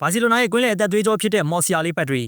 ဘာစီလိုနာရဲ့ကွင်းလယ်အသက်သွေးကြောဖြစ်တဲ့မော်ဆီယာလေးဘက်ထရီ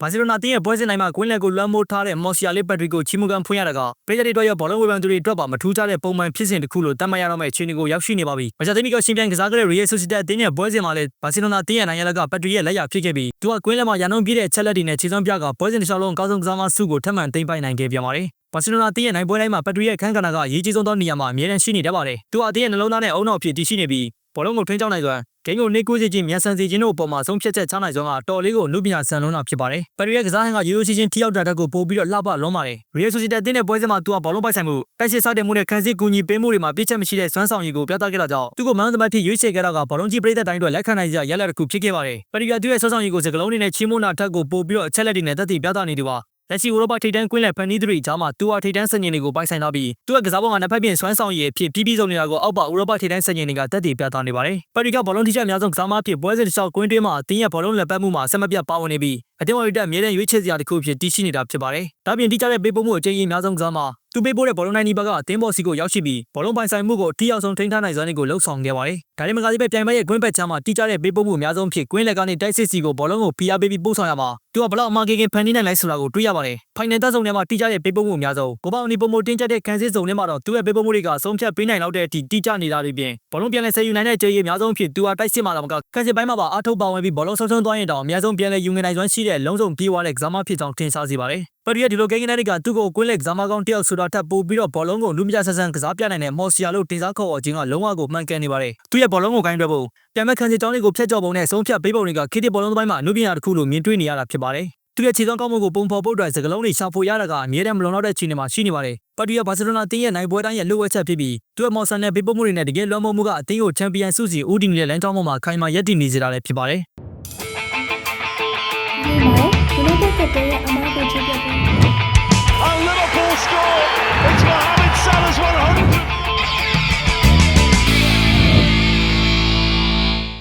ဘာစီလိုနာတင်းရဲ့ပွဲစဉ်တိုင်းမှာကွင်းလယ်ကိုလွှမ်းမိုးထားတဲ့မော်ဆီယာလေးဘက်ထရီကိုချီမူကန်ဖွင့်ရတာကပရိသတ်တွေအတွက်ရောဘောလုံးဝေဖန်သူတွေအတွက်ပါမထူးခြားတဲ့ပုံမှန်ဖြစ်စဉ်တစ်ခုလို့သတ်မှတ်ရတော့မယ့်အခြေအနေကိုရောက်ရှိနေပါပြီ။မချသိမီကရှင်ပြိုင်ကစားခဲ့တဲ့ Real Sociedad အသင်းရဲ့ပွဲစဉ်မှာလည်းဘာစီလိုနာတင်းရဲ့နိုင်ရလကဘက်ထရီရဲ့လက်ရဖြစ်ခဲ့ပြီးသူကကွင်းလယ်မှာရန်နှုံးပြည့်တဲ့ချက်လက်တွေနဲ့ခြေစွမ်းပြကပွဲစဉ်တစ်လျှောက်လုံးအကောင်းဆုံးကစားမဆုကိုထပ်မံသိမ်းပိုက်နိုင်ခဲ့ပြန်ပါတယ်။ဘာစီလိုနာတင်းရဲ့နိုင်ပွဲတိုင်းမှာဘက်ထရီရဲ့ခန်းကဏ္ဍကအရေးကြီးဆုံးသောနေရာမှာအမြဲတမ်းရှိနေတတ်ပါတယ်။သူကအသင်းရဲ့နှလုံးသားနဲ့အုံနောက်ဖြစ်တည်ရှိနေပြီး ဘောလုံးကိုထိန်းချောင်းနိုင်စွမ်းဂိမ်းကိုနှိကွေးစေခြင်းမြန်ဆန်စေခြင်းတို့အပေါ်မှာဆုံးဖြတ်ချက်ချနိုင်စွမ်းကတော်လေးကိုနုပညာဆန်လွန်းတာဖြစ်ပါတယ်။ပရီရဲ့ကစားဟန်ကရိုးရိုးရှင်းရှင်းထိရောက်တာတက်ကိုပို့ပြီးတော့လှပလွန်းပါတယ်။ Real Sociedad တင်းတဲ့ပွဲစဉ်မှာသူကဘောလုံးပိုက်ဆိုင်မှုတိုက်စစ်စားတဲ့မှုနဲ့ခံစစ်ကူညီပေးမှုတွေမှာပြည့်ချက်မရှိတဲ့စွမ်းဆောင်ရည်ကိုပြသခဲ့တာကြောင့်သူ့ကိုမန်သမိုင်းဖြစ်ရွေးချယ်ခဲ့တာကဘောလုံးကြီးပရိသတ်တိုင်းအတွက်လက်ခံနိုင်စရာရလဒ်တစ်ခုဖြစ်ခဲ့ပါတယ်။ပရီကသူ့ရဲ့စွမ်းဆောင်ရည်ကိုစကလုံးတွေနဲ့ချီးမွမ်းတာထက်ကိုပို့ပြီးတော့အချက်လက်တွေနဲ့သက်သေပြသနေသူပါ။ လက်ရှိဥရောပထိပ်တန်းကွင်းလယ်ဖန်နီးသူတွေကြားမှာသူဟာထိပ်တန်းစံချိန်တွေကိုပိုင်ဆိုင်ထားပြီးသူ့ရဲ့ကစားပုံကနှစ်ဖက်ပြင်စွမ်းဆောင်ရည်အဖြစ်ပြီးပြီးဆုံးနေတာကိုအောက်ပါဥရောပထိပ်တန်းစံချိန်တွေကတက်တည်ပြသနေပါတယ်။ပရီကဘောလုံးထိချက်အများဆုံးကစားမဖြစ်ပွဲစဉ်တစ်လျှောက်ကွင်းတွင်းမှာအသင်းရဲ့ဘောလုံးလက်ပတ်မှုမှာဆက်မပြတ်ပါဝင်နေပြီး အသင်းဝရီတက်အမြဲတမ်းရွေးချယ်စရာတစ်ခုဖြစ်တည်ရှိနေတာဖြစ်ပါတယ်။ဒါပြင်တိကျတဲ့ပေးပို့မှုအကျဉ်းကြီးအများဆုံးကစားမသူပေးပို့တဲ့ဘောလုံးနိုင်ဒီဘက်ကအသင်းဘော်စီကိုရောက်ရှိပြီးဘောလုံးပိုင်ဆိုင်မှုကိုအထီးအောင်ဆုံးထိန်းထားနိုင်စွမ်းတွေကိုလှုပ်ဆောင်ခဲ့ပါတယ်။ဒါရင်မကသေးပဲပြိုင်ပွဲရဲ့ကွင်းဘက်ချမ်းမှာတိကျတဲ့ပေးပို့မှုအများဆုံးဖြစ်ကွင်းလက်ကနေတိုက်စစ်စီကိုဘောလုံးကိုဖိအားပေးပြီးပို့ဆောင်ရမှာသူကဘလောက်အမှားကင်းကင်းဖန်တီးနိုင်လိုက်ဆိုတာကိုတွေ့ရပါတယ်။ဖိုင်နယ်တက်ဆုံထဲမှာတိကျတဲ့ပေးပို့မှုအများဆုံးကိုပေါအနီပုံမတင်းကျပ်တဲ့ခံစစ်စုံထဲမှာတော့သူ့ရဲ့ပေးပို့မှုတွေကအဆုံးဖြတ်ပေးနိုင်လောက်တဲ့အထိတိကျနေတာတွေပြင်ဘောလုံးပြန်လဲဆယ်ယူနိုင်တဲ့ကြေးရည်အများဆုံးဖြစ်သူဟာတိုက်စစ်မှာတော့မကခံစစ်ပိုင်းမှာပါအားထုတ်ပါဝင်ပြီးဘောလုံးဆုံးဆုံးသွားရင်တောင်အများဆုံးပြန်လဲယူငင်နိုင်စွမ်းရှိတဲ့လုံးစုံပြေးသွားတဲ့ကစားမဖြစ်ကြောင်းထင်ရှားစေပါတယ်။ပရီရဲ့ဒီလိုကိန်းကနေကသူ့ကိုကွင်းလက်ကစားမကောင်းတယောက်ဆိုတာထပ်ပို့ပြီးတော့ဘောလုံးကိုလူမကြဆဆန်ကစားပြနိုင်တဲ့မော်ဆီယာလို့တင်စားခေါ်အချင်းကလုံးဝကိုမှန်ကန်နေပါတယ်။သူ့ရဲ့ဘောလုံးကိုဂိုင်းတွဲဖို့ပြန်မဲ့ခံစစ်ကြောင်းတွေကိုဖျက်ချော်ပုံနဲ့ဆုံးဖြတ်ပေးပုံတွေကခေတ်တစ်ဘောလုံးသမိုင်းမှာအနုပညာတစ်ခုလိုမြင်တွေ့နေရတာဖြစ်ပါတယ်။သူရဲ့ခြေစွမ်းကောင်းမှုကိုပုံဖော်ဖို့အတွက်စကလုံးတွေရှာဖွေရတာကအမြဲတမ်းမလုံလောက်တဲ့ခြေနေမှာရှိနေပါတယ်။ပါတီယာဘာစီလိုနာတင်းရဲ့နိုင်ပွဲတိုင်းရဲ့လှုပ်ဝက်ချက်ဖြစ်ပြီးသူ့ရဲ့မော်ဆန်နဲ့ပေးပို့မှုတွေနဲ့တကယ်လွှမ်းမိုးမှုကအသင်းကိုချန်ပီယံဆုစီဦးတည်နေတဲ့လမ်းကြောင်းပေါ်မှာခိုင်မာရပ်တည်နေစေတာလည်းဖြစ်ပါတယ်။ ဒီမှာ United ကတည်းကအမားကိုချပြပြီး